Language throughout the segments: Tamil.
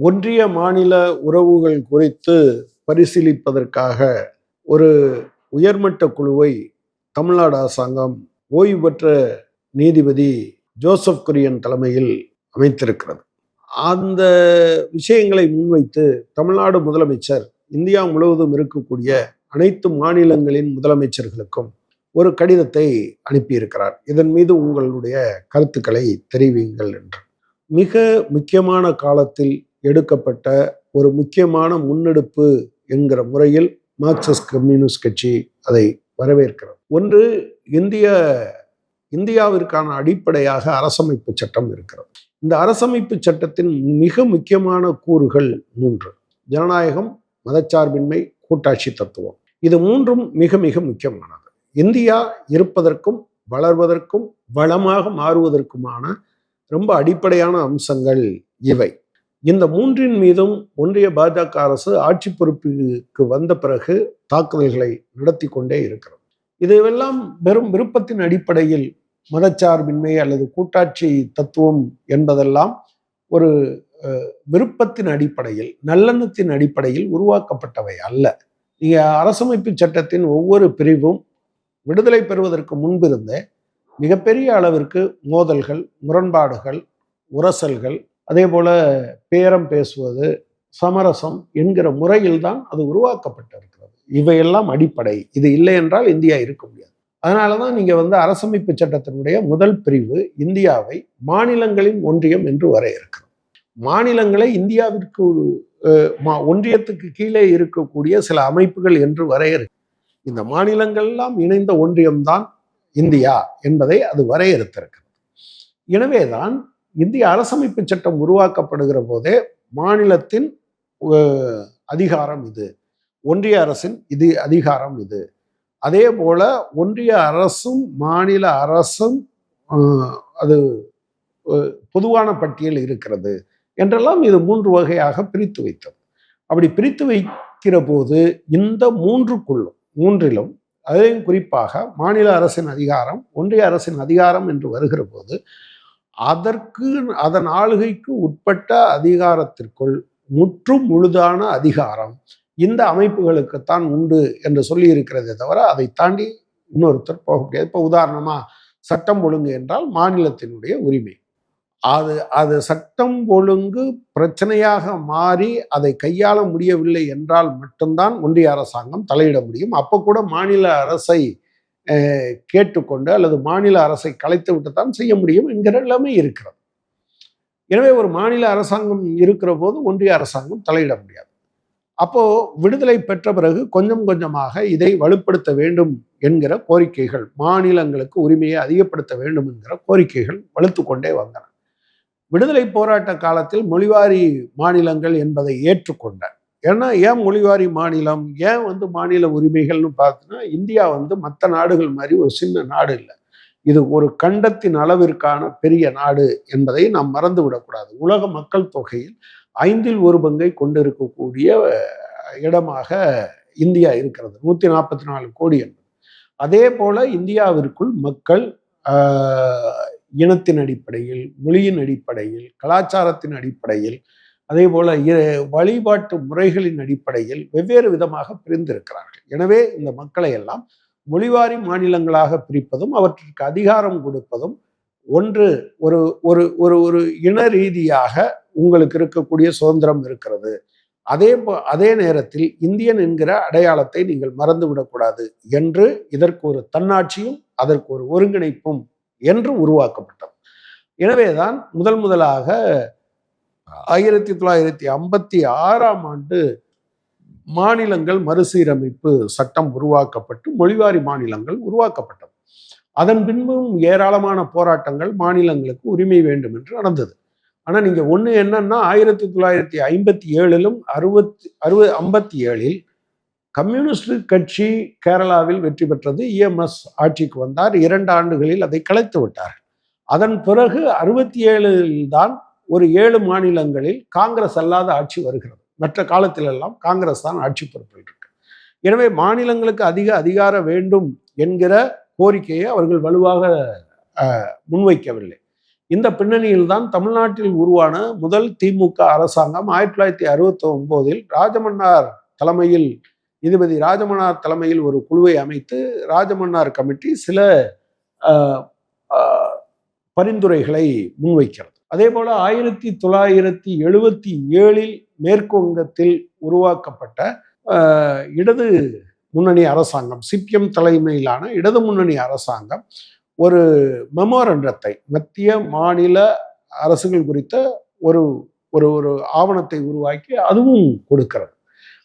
ஒன்றிய மாநில உறவுகள் குறித்து பரிசீலிப்பதற்காக ஒரு உயர்மட்ட குழுவை தமிழ்நாடு அரசாங்கம் ஓய்வு பெற்ற நீதிபதி ஜோசப் குரியன் தலைமையில் அமைத்திருக்கிறது. அந்த விஷயங்களை முன்வைத்து தமிழ்நாடு முதலமைச்சர் இந்தியா முழுவதும் இருக்கக்கூடிய அனைத்து மாநிலங்களின் முதலமைச்சர்களுக்கும் ஒரு கடிதத்தை அனுப்பியிருக்கிறார். இதன் மீது உங்களுடைய கருத்துக்களை தெரிவிங்கள் என்று. மிக முக்கியமான காலத்தில் எடுக்கப்பட்ட ஒரு முக்கியமான முன்னெடுப்பு என்கிற முறையில் மார்க்சிஸ்ட் கம்யூனிஸ்ட் கட்சி அதை வரவேற்கிறது. ஒன்று இந்திய இந்தியாவிற்கான அடிப்படையாக அரசமைப்பு சட்டம் இருக்கிறது. இந்த அரசமைப்பு சட்டத்தின் மிக முக்கியமான கூறுகள் மூன்று. ஜனநாயகம் மதச்சார்பின்மை கூட்டாட்சி தத்துவம். இது மூன்றும் மிக மிக முக்கியமானது. இந்தியா இருப்பதற்கும் வளர்வதற்கும் வளமாக மாறுவதற்குமான ரொம்ப அடிப்படையான அம்சங்கள் இவை. இந்த மூன்றின் மீதும் ஒன்றிய பாஜக அரசு ஆட்சி பொறுப்புக்கு வந்த பிறகு தாக்குதல்களை நடத்தி கொண்டே இருக்கிறது. இதுவெல்லாம் வெறும் விருப்பத்தின் அடிப்படையில் மதச்சார்பின்மை அல்லது கூட்டாட்சி தத்துவம் என்பதெல்லாம் ஒரு விருப்பத்தின் அடிப்படையில் நல்லெண்ணத்தின் அடிப்படையில் உருவாக்கப்பட்டவை அல்ல. நீங்கள் அரசமைப்பு சட்டத்தின் ஒவ்வொரு பிரிவும் விடுதலை பெறுவதற்கு முன்பிருந்தே மிகப்பெரிய அளவிற்கு மோதல்கள் முரண்பாடுகள் உரசல்கள் அதே போல் பேரம் பேசுவது சமரசம் என்கிற முறையில் தான் அது உருவாக்கப்பட்டிருக்கிறது. இவையெல்லாம் அடிப்படை. இது இல்லை என்றால் இந்தியா இருக்க முடியாது. அதனால தான் நீங்கள் வந்து அரசமைப்பு சட்டத்தினுடைய முதல் பிரிவு இந்தியாவை மாநிலங்களின் ஒன்றியம் என்று வரையறுக்கிறது மாநிலங்களை இந்தியாவிற்கு ஒன்றியத்துக்கு கீழே இருக்கக்கூடிய சில அமைப்புகள் என்று வரையறுக்க இந்த மாநிலங்கள்லாம் இணைந்த ஒன்றியம்தான் இந்தியா என்பதை அது வரையறுத்திருக்கிறது. எனவேதான் இந்திய அரசமைப்பு சட்டம் உருவாக்கப்படுகிற போதே மாநிலத்தின் அதிகாரம் இது. ஒன்றிய அரசின் இது அதிகாரம் இது. அதே போல ஒன்றிய அரசும் மாநில அரசும் அது பொதுவான பட்டியல் இருக்கிறது என்றெல்லாம் இது மூன்று வகையாக பிரித்து வைத்தது. அப்படி பிரித்து வைக்கிற போது இந்த மூன்றுக்குள்ளும் மூன்றிலும் அதையும் குறிப்பாக மாநில அரசின் அதிகாரம் ஒன்றிய அரசின் அதிகாரம் என்று வருகிற போது அதற்கு அதன் ஆளுகைக்கு உட்பட்ட அதிகாரத்திற்குள் முற்றும் முழுதான அதிகாரம் இந்த அமைப்புகளுக்குத்தான் உண்டு என்று சொல்லி இருக்கிறதே தவிர அதை தாண்டி இன்னொருத்தர் போக முடியாது. இப்போ உதாரணமாக சட்டம் ஒழுங்கு என்றால் மாநிலத்தினுடைய உரிமை. அது அது சட்டம் ஒழுங்கு பிரச்சனையாக மாறி அதை கையாள முடியவில்லை என்றால் மட்டும்தான் ஒன்றிய அரசாங்கம் தலையிட முடியும். அப்போ கூட மாநில அரசை கேட்டுக்கொண்டு அல்லது மாநில அரசை கலைத்து விட்டுத்தான் செய்ய முடியும் என்கிற எல்லாமே இருக்கிறது. எனவே ஒரு மாநில அரசாங்கம் இருக்கிற போது ஒன்றிய அரசாங்கம் தலையிட முடியாது. அப்போது விடுதலை பெற்ற பிறகு கொஞ்சம் கொஞ்சமாக இதை வலுப்படுத்த வேண்டும் என்கிற கோரிக்கைகள் மாநிலங்களுக்கு உரிமையை அதிகப்படுத்த வேண்டும் என்கிற கோரிக்கைகள் வலுத்து கொண்டே வந்தன. விடுதலை போராட்ட காலத்தில் மொழிவாரி மாநிலங்கள் என்பதை ஏற்றுக்கொண்ட ஏன்னா ஏன் மொழிவாரி மாநிலம் ஏன் வந்து மாநில உரிமைகள்னு பார்த்தோன்னா இந்தியா வந்து மற்ற நாடுகள் மாதிரி ஒரு சின்ன நாடு இல்லை. இது ஒரு கண்டத்தின் அளவிற்கான பெரிய நாடு என்பதை நாம் மறந்து விடக்கூடாது. உலக மக்கள் தொகையில் ஐந்தில் ஒரு பங்கை கொண்டிருக்கக்கூடிய இடமாக இந்தியா இருக்கிறது. நூற்றி நாற்பத்தி நாலு கோடி என்பது. அதே போல இந்தியாவிற்குள் மக்கள் இனத்தின் அடிப்படையில் மொழியின் அடிப்படையில் கலாச்சாரத்தின் அடிப்படையில் அதே போல வழிபாட்டு முறைகளின் அடிப்படையில் வெவ்வேறு விதமாக பிரிந்திருக்கிறார்கள். எனவே இந்த மக்களை எல்லாம் மொழிவாரி மாநிலங்களாக பிரிப்பதும் அவற்றிற்கு அதிகாரம் கொடுப்பதும் ஒன்று ஒரு ஒரு ஒரு ஒரு இன ரீதியாக உங்களுக்கு இருக்கக்கூடிய சுதந்திரம் இருக்கிறது. அதே அதே நேரத்தில் இந்தியன் என்கிற அடையாளத்தை நீங்கள் மறந்து விடக்கூடாது என்று இதற்கு ஒரு தன்னாட்சியும் அதற்கு ஒரு ஒருங்கிணைப்பும் என்று உருவாக்கப்பட்டது. எனவேதான் முதல் முதலாக ஆயிரத்தி தொள்ளாயிரத்தி ஐம்பத்தி ஆறாம் ஆண்டு மாநிலங்கள் மறுசீரமைப்பு சட்டம் உருவாக்கப்பட்டு மொழிவாரி மாநிலங்கள் உருவாக்கப்பட்டது. அதன் பின்பும் ஏராளமான போராட்டங்கள் மாநிலங்களுக்கு உரிமை வேண்டும் என்று நடந்தது. ஆனால் நீங்கள் ஒன்று என்னன்னா ஆயிரத்தி தொள்ளாயிரத்தி ஐம்பத்தி ஏழிலும் அறுபத்தி அறுபது ஐம்பத்தி ஏழில் கம்யூனிஸ்ட் கட்சி கேரளாவில் வெற்றி பெற்றது. இஎம்எஸ் ஆட்சிக்கு வந்தார். இரண்டு ஆண்டுகளில் அதை கலைத்து விட்டார். அதன் பிறகு அறுபத்தி ஏழில் தான் ஒரு ஏழு மாநிலங்களில் காங்கிரஸ் அல்லாத ஆட்சி வருகிறது. மற்ற காலத்திலெல்லாம் காங்கிரஸ் தான் ஆட்சி பொறுப்பில் இருக்கு எனவே மாநிலங்களுக்கு அதிக அதிகாரம் வேண்டும் என்கிற கோரிக்கையை அவர்கள் வலுவாக முன்வைக்கவில்லை. இந்த பின்னணியில் தான் தமிழ்நாட்டில் உருவான முதல் திமுக அரசாங்கம் ஆயிரத்தி தொள்ளாயிரத்தி அறுபத்தி ஒன்பதில் ராஜமன்னார் தலைமையில் நீதிபதி ராஜமன்னார் தலைமையில் ஒரு குழுவை அமைத்து ராஜமன்னார் கமிட்டி சில பரிந்துரைகளை முன்வைக்கிறது. அதே போல ஆயிரத்தி தொள்ளாயிரத்தி எழுபத்தி ஏழில் மேற்கு வங்கத்தில் உருவாக்கப்பட்ட இடது முன்னணி அரசாங்கம் சிபிஎம் தலைமையிலான இடது முன்னணி அரசாங்கம் ஒரு மெமோரண்டத்தை மத்திய மாநில அரசுகள் குறித்த ஒரு ஒரு ஒரு ஆவணத்தை உருவாக்கி அதுவும் கொடுக்கிறது.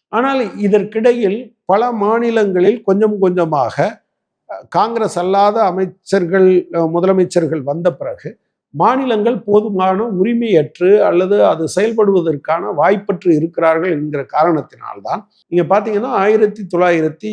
ஆனால் இதற்கிடையில் பல மாநிலங்களில் கொஞ்சம் கொஞ்சமாக காங்கிரஸ் அல்லாத அமைச்சர்கள் முதலமைச்சர்கள் வந்த பிறகு மாநிலங்கள் போதுமான உரிமையற்று அல்லது அது செயல்படுவதற்கான வாய்ப்பற்று இருக்கிறார்கள் என்கிற காரணத்தினால்தான். நீங்கள் பார்த்தீங்கன்னா ஆயிரத்தி தொள்ளாயிரத்தி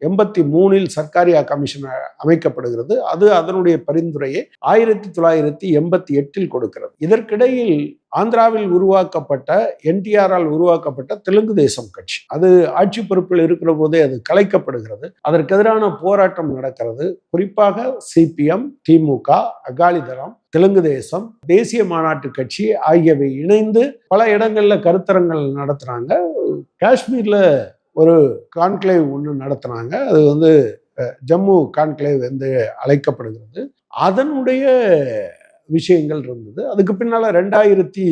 எண்பத்தி மூணில் சர்க்காரியா கமிஷன் அமைக்கப்படுகிறது. அது அதனுடைய பரிந்துரையை ஆயிரத்தி தொள்ளாயிரத்தி எண்பத்தி எட்டில் கொடுக்கிறது. இதற்கிடையில் ஆந்திராவில் உருவாக்கப்பட்ட என்டிஆரால் உருவாக்கப்பட்ட தெலுங்கு தேசம் கட்சி. அது ஆட்சி பொறுப்பில் இருக்கிற போதே அது கலைக்கப்படுகிறது. அதற்கு எதிரான போராட்டம் நடக்கிறது. குறிப்பாக சிபிஎம் திமுக அகாலிதளம் தெலுங்கு தேசம் தேசிய மாநாட்டு கட்சி ஆகியவை இணைந்து பல இடங்கள்ல கருத்தரங்கள் நடத்துறாங்க. காஷ்மீர்ல ஒரு கான்க்ளேவ் ஒன்று நடத்துனாங்க அது வந்து ஜம்மு கான்க்ளேவ் என்று அழைக்கப்படுகிறது. அதனுடைய விஷயங்கள் இருந்தது. அதுக்கு பின்னால் ரெண்டாயிரத்தி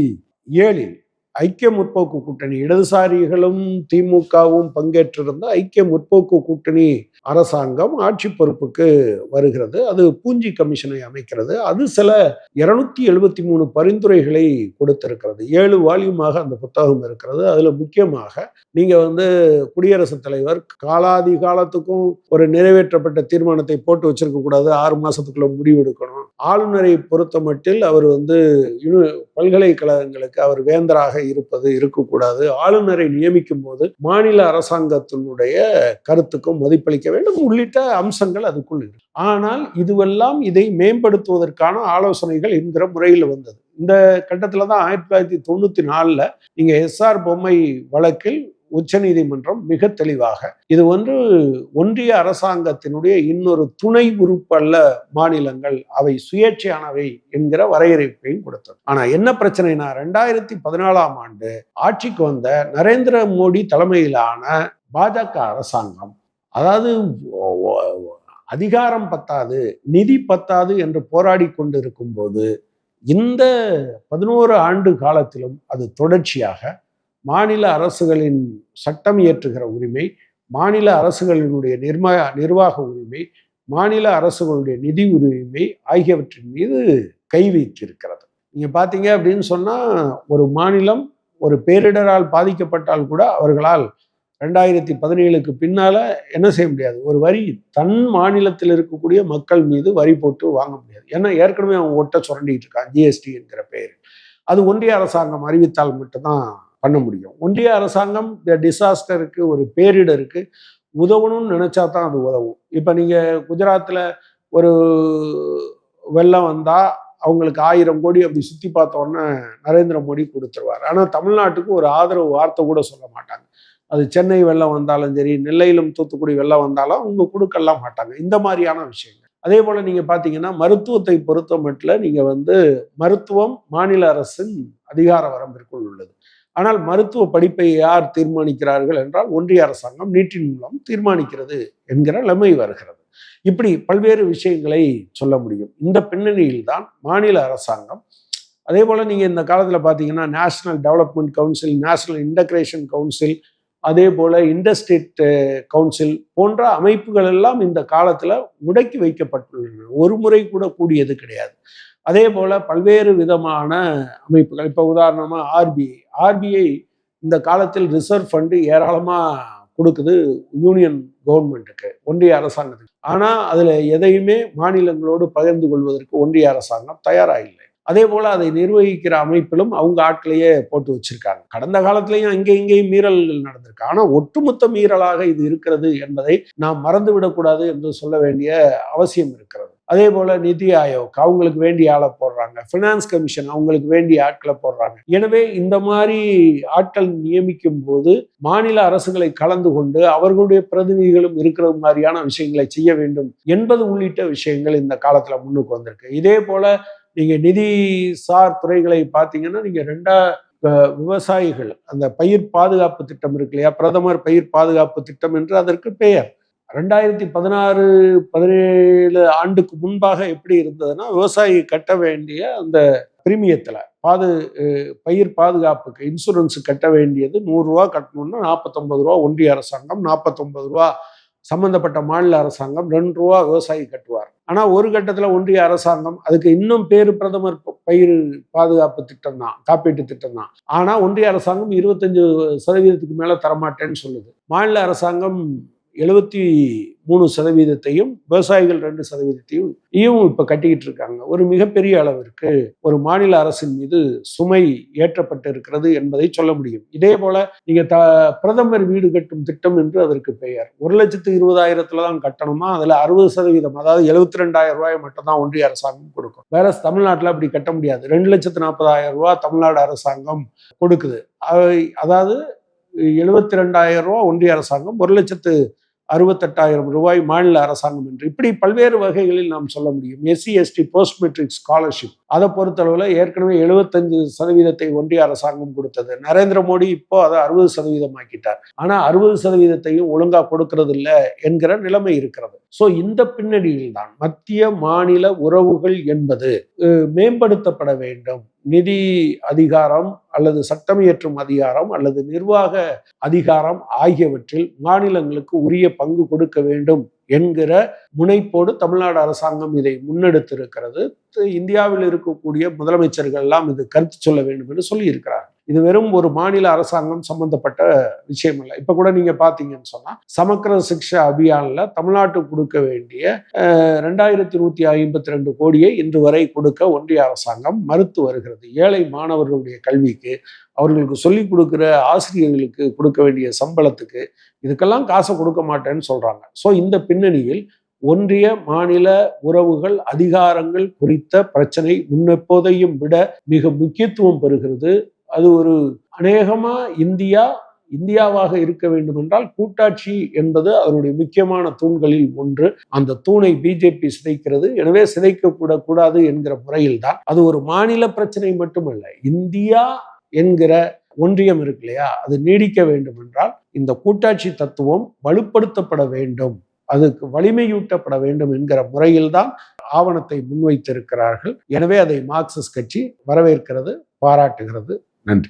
ஏழில் ஐக்கிய முற்போக்கு கூட்டணி இடதுசாரிகளும் திமுகவும் பங்கேற்றிருந்த ஐக்கிய முற்போக்கு கூட்டணி அரசாங்கம் ஆட்சி பொறுப்புக்கு வருகிறது. அது பூஞ்சி கமிஷனை அமைக்கிறது. அது சில இருநூத்தி எழுபத்தி மூணு பரிந்துரைகளை கொடுத்திருக்கிறது. ஏழு வால்யூமாக அந்த புத்தகம் இருக்கிறது. அதுல முக்கியமாக நீங்க வந்து குடியரசுத் தலைவர் காலாதி காலத்துக்கும் ஒரு நிறைவேற்றப்பட்ட தீர்மானத்தை போட்டு வச்சிருக்க கூடாது. ஆறு மாசத்துக்குள்ள முடிவெடுக்கணும். ஆளுநரை பொறுத்த மட்டில் அவர் வந்து யுனி- பல்கலைக்கழகங்களுக்கு அவர் வேந்தராக இருப்பது இருக்கக்கூடாது ஆளுநரை நியமிக்கும் போது மாநில அரசாங்கத்தினுடைய கருத்துக்கும் மதிப்பளிக்க வேண்டும். உள்ளிட்ட அம்சங்கள் அதுக்குள் இருக்கு. ஆனால் இதுவெல்லாம் இதை மேம்படுத்துவதற்கான ஆலோசனைகள் என்கிற முறையில் வந்தது. இந்த கட்டத்தில் தான் ஆயிரத்தி தொள்ளாயிரத்தி தொண்ணூத்தி நாலுல நீங்க எஸ்ஆர் பொம்மை வழக்கில் உச்சநீதிமன்றம் மிக தெளிவாக இது ஒன்று ஒன்றிய அரசாங்கத்தினுடைய இன்னொரு துணை உறுப்பு அல்ல மாநிலங்கள் அவை சுயேட்சையானவை என்கிற வரையறைப்பையும் கொடுத்தது. ஆனா என்ன பிரச்சனைனா ரெண்டாயிரத்தி பதினாலாம் ஆண்டு ஆட்சிக்கு வந்த நரேந்திர மோடி தலைமையிலான பாஜக அரசாங்கம் அதாவது அதிகாரம் பத்தாது நிதி பத்தாது என்று போராடி கொண்டிருக்கும் போது இந்த பதினோரு ஆண்டு காலத்திலும் அது தொடர்ச்சியாக மாநில அரசுகளின் சட்டம் இயற்றுகிற உரிமை மாநில அரசுகளினுடைய நிர்ம நிர்வாக உரிமை மாநில அரசுகளுடைய நிதி உரிமை ஆகியவற்றின் மீது கை வைத்திருக்கிறது. நீங்கள் பார்த்தீங்க அப்படின்னு சொன்னால் ஒரு மாநிலம் ஒரு பேரிடரால் பாதிக்கப்பட்டால் கூட அவர்களால் ரெண்டாயிரத்தி பதினேழுக்கு பின்னால் என்ன செய்ய முடியாது? ஒரு வரி தன் மாநிலத்தில் இருக்கக்கூடிய மக்கள் மீது வரி போட்டு வாங்க முடியாது. ஏன்னா ஏற்கனவே அவன் ஒட்ட சுரண்டிட்டு இருக்கான் ஜிஎஸ்டி என்கிற பெயர் அது ஒன்றிய அரசாங்கம் அறிவித்தால் மட்டும்தான் பண்ண முடியும். ஒன்றிய அரசாங்கம் இந்த டிசாஸ்டருக்கு ஒரு பேரிடருக்கு உதவணும்னு நினச்சா தான் அது உதவும். இப்போ நீங்கள் குஜராத்தில் ஒரு வெள்ளம் வந்தால் அவங்களுக்கு ஆயிரம் கோடி அப்படி சுற்றி பார்த்தோன்னே நரேந்திர மோடி கொடுத்துருவார். ஆனால் தமிழ்நாட்டுக்கு ஒரு ஆதரவு வார்த்தை கூட சொல்ல மாட்டாங்க. அது சென்னை வெள்ளம் வந்தாலும் சரி நெல்லையிலும் தூத்துக்குடி வெள்ளம் வந்தாலும் அவங்க கொடுக்கலாம் மாட்டாங்க. இந்த மாதிரியான விஷயங்கள். அதே போல் நீங்கள் பார்த்தீங்கன்னா மருத்துவத்தை பொறுத்த மட்டும் நீங்கள் வந்து மருத்துவம் மாநில அரசின் அதிகார வரம்பிற்குள் உள்ளது. ஆனால் மருத்துவ படிப்பை யார் தீர்மானிக்கிறார்கள் என்றால் ஒன்றிய அரசாங்கம் நீட்டின் மூலம் தீர்மானிக்கிறது என்கிற நிலைமை வருகிறது. இப்படி பல்வேறு விஷயங்களை சொல்ல முடியும். இந்த பின்னணியில் தான் மாநில அரசாங்கம் அதே போல் நீங்கள் இந்த காலத்தில் பார்த்தீங்கன்னா national development council national integration council அதே போல் இண்டஸ்ட்ரீட் கவுன்சில் போன்ற அமைப்புகள் எல்லாம் இந்த காலத்தில் முடக்கி வைக்கப்பட்டுள்ளன. ஒரு முறை கூட கூடியது கிடையாது. அதே போல் பல்வேறு விதமான அமைப்புகள் இப்போ உதாரணமாக ஆர்பிஐ ஆர்பிஐ இந்த காலத்தில் ரிசர்வ் ஃபண்டு ஏராளமாக கொடுக்குது யூனியன் கவர்மெண்ட்டுக்கு ஒன்றிய அரசாங்கத்துக்கு. ஆனால் அதில் எதையுமே மாநிலங்களோடு பகிர்ந்து கொள்வதற்கு ஒன்றிய அரசாங்கம் தயாராக இல்லை. அதே போல் அதை நிர்வகிக்கிற அமைப்பிலும் அவங்க ஆட்களையே போட்டு வச்சிருக்காங்க. கடந்த காலத்திலையும் அங்கே இங்கேயும் மீறல்கள் நடந்திருக்கு. ஆனால் ஒட்டுமொத்த மீறலாக இது இருக்கிறது என்பதை நாம் மறந்து விடக்கூடாது என்று சொல்ல வேண்டிய அவசியம் இருக்கிறது. அதே போல நிதி ஆயோக் அவங்களுக்கு வேண்டிய ஆளை போடுறாங்க. ஃபினான்ஸ் கமிஷன் அவங்களுக்கு வேண்டிய ஆட்களை போடுறாங்க. எனவே இந்த மாதிரி ஆட்கள் நியமிக்கும் போது மாநில அரசுகளை கலந்து கொண்டு அவர்களுடைய பிரதிநிதிகளும் இருக்கிற மாதிரியான விஷயங்களை செய்ய வேண்டும் என்பது உள்ளிட்ட விஷயங்கள் இந்த காலத்தில் முன்னுக்கு வந்திருக்கு. இதே போல நீங்க நிதி சார் துறைகளை பார்த்தீங்கன்னா நீங்க ரெண்டா விவசாயிகள் அந்த பயிர் பாதுகாப்பு திட்டம் இருக்கு இல்லையா? பிரதமர் பயிர் பாதுகாப்பு திட்டம் என்று அதற்கு பெயர். ரெண்டாயிரத்தி பதினாறு பதினேழு ஆண்டுக்கு முன்பாக எப்படி இருந்ததுன்னா விவசாயி கட்ட வேண்டிய அந்த பிரீமியத்தில் பாது பயிர் பாதுகாப்புக்கு இன்சூரன்ஸ் கட்ட வேண்டியது நூறுரூவா கட்டணும்னா நாற்பத்தொம்பது ரூபா ஒன்றிய அரசாங்கம் நாற்பத்தொம்பது ரூபா சம்பந்தப்பட்ட மாநில அரசாங்கம் ரெண்டு ரூபா விவசாயி கட்டுவார். ஆனா ஒரு கட்டத்துல ஒன்றிய அரசாங்கம் அதுக்கு இன்னும் பேரு பிரதமர் பயிர் பாதுகாப்பு திட்டம் தான் காப்பீட்டு திட்டம் தான். ஆனா ஒன்றிய அரசாங்கம் இருபத்தஞ்சு சதவீதத்துக்கு மேல தரமாட்டேன்னு சொல்லுது. மாநில அரசாங்கம் எழுபத்தி மூணு சதவீதத்தையும் விவசாயிகள் ரெண்டு சதவீதத்தையும் இயும் இப்போ கட்டிக்கிட்டு இருக்காங்க. ஒரு மிகப்பெரிய அளவிற்கு ஒரு மாநில அரசின் மீது சுமை ஏற்றப்பட்டு இருக்கிறது என்பதை சொல்ல முடியும். இதே போல நீங்க த பிரதமர் வீடு கட்டும் திட்டம் என்று அதற்கு பெயர். ஒரு லட்சத்து இருபதாயிரத்துல தான் கட்டணுமா? அதுல அறுபது சதவீதம் அதாவது எழுபத்தி ரெண்டாயிரம் ரூபாய் மட்டும் தான் ஒன்றிய அரசாங்கம் கொடுக்கும். வேற தமிழ்நாட்டில் அப்படி கட்ட முடியாது. ரெண்டு லட்சத்து நாற்பதாயிரம் ரூபாய் தமிழ்நாடு அரசாங்கம் கொடுக்குது. அதாவது எழுபத்தி ரெண்டாயிரம் ரூபாய் ஒன்றிய அரசாங்கம் ஒரு லட்சத்து அறுபத்தெட்டாயிரம் ரூபாய் மாநில அரசாங்கம் என்று. இப்படி பல்வேறு வகைகளில் நாம் சொல்ல முடியும். SC ST post matric scholarship அதை பொறுத்தளவில் ஏற்கனவே எழுபத்தஞ்சு சதவீதத்தை ஒன்றிய அரசாங்கம் கொடுத்தது. நரேந்திர மோடி இப்போ அதை அறுபது சதவீதம் ஆக்கிட்டார். ஆனால் அறுபது சதவீதத்தையும் ஒழுங்காக கொடுக்கறது இல்லை என்கிற நிலைமை இருக்கிறது. ஸோ இந்த பின்னணியில் தான் மத்திய மாநில உறவுகள் என்பது மேம்படுத்தப்பட வேண்டும். நிதி அதிகாரம் அல்லது சட்டம் இயற்றும் அதிகாரம் அல்லது நிர்வாக அதிகாரம் ஆகியவற்றில் மாநிலங்களுக்கு உரிய பங்கு கொடுக்க வேண்டும் என்கிற முனைப்போடு தமிழ்நாடு அரசாங்கம் இதை முன்னெடுத்திருக்கிறது. இந்தியாவில் இருக்கக்கூடிய முதலமைச்சர்கள் எல்லாம் இது கருத்து சொல்ல வேண்டும் என்று சொல்லியிருக்கிறார்கள். இது வெறும் ஒரு மாநில அரசாங்கம் சம்பந்தப்பட்ட விஷயம் இல்லை இப்போ கூட நீங்க பார்த்தீங்கன்னு சொன்னால் சமக்கிர சிக்ஷா அபியானில் தமிழ்நாட்டுக்கு கொடுக்க வேண்டிய ரெண்டாயிரத்தி நூற்றி ஐம்பத்தி ரெண்டு கோடியை இன்று வரை கொடுக்க ஒன்றிய அரசாங்கம் மறுத்து வருகிறது. ஏழை மாணவர்களுடைய கல்விக்கு அவர்களுக்கு சொல்லிக் கொடுக்குற ஆசிரியர்களுக்கு கொடுக்க வேண்டிய சம்பளத்துக்கு இதுக்கெல்லாம் காசை கொடுக்க மாட்டேன்னு சொல்றாங்க. ஸோ இந்த பின்னணியில் ஒன்றிய மாநில உறவுகள் அதிகாரங்கள் குறித்த பிரச்சனை முன்னெப்போதையும் விட மிக முக்கியத்துவம் பெறுகிறது. அது ஒரு அநேகமா இந்தியா இந்தியாவாக இருக்க வேண்டும் என்றால் கூட்டாட்சி என்பது அவருடைய முக்கியமான தூண்களில் ஒன்று. அந்த தூணை பிஜேபி சிதைக்கிறது. எனவே சிதைக்க கூடாது என்கிற முறையில்தான். அது ஒரு மாநில பிரச்சனை மட்டுமல்ல. இந்தியா என்கிற ஒன்றியம் இருக்கு இல்லையா? அது நீடிக்க வேண்டும் என்றால் இந்த கூட்டாட்சி தத்துவம் வலுப்படுத்தப்பட வேண்டும். அதுக்கு வலிமையூட்டப்பட வேண்டும் என்கிற முறையில்தான் ஆவணத்தை முன்வைத்திருக்கிறார்கள். எனவே அதை மார்க்சிஸ்ட் கட்சி வரவேற்கிறது பாராட்டுகிறது. and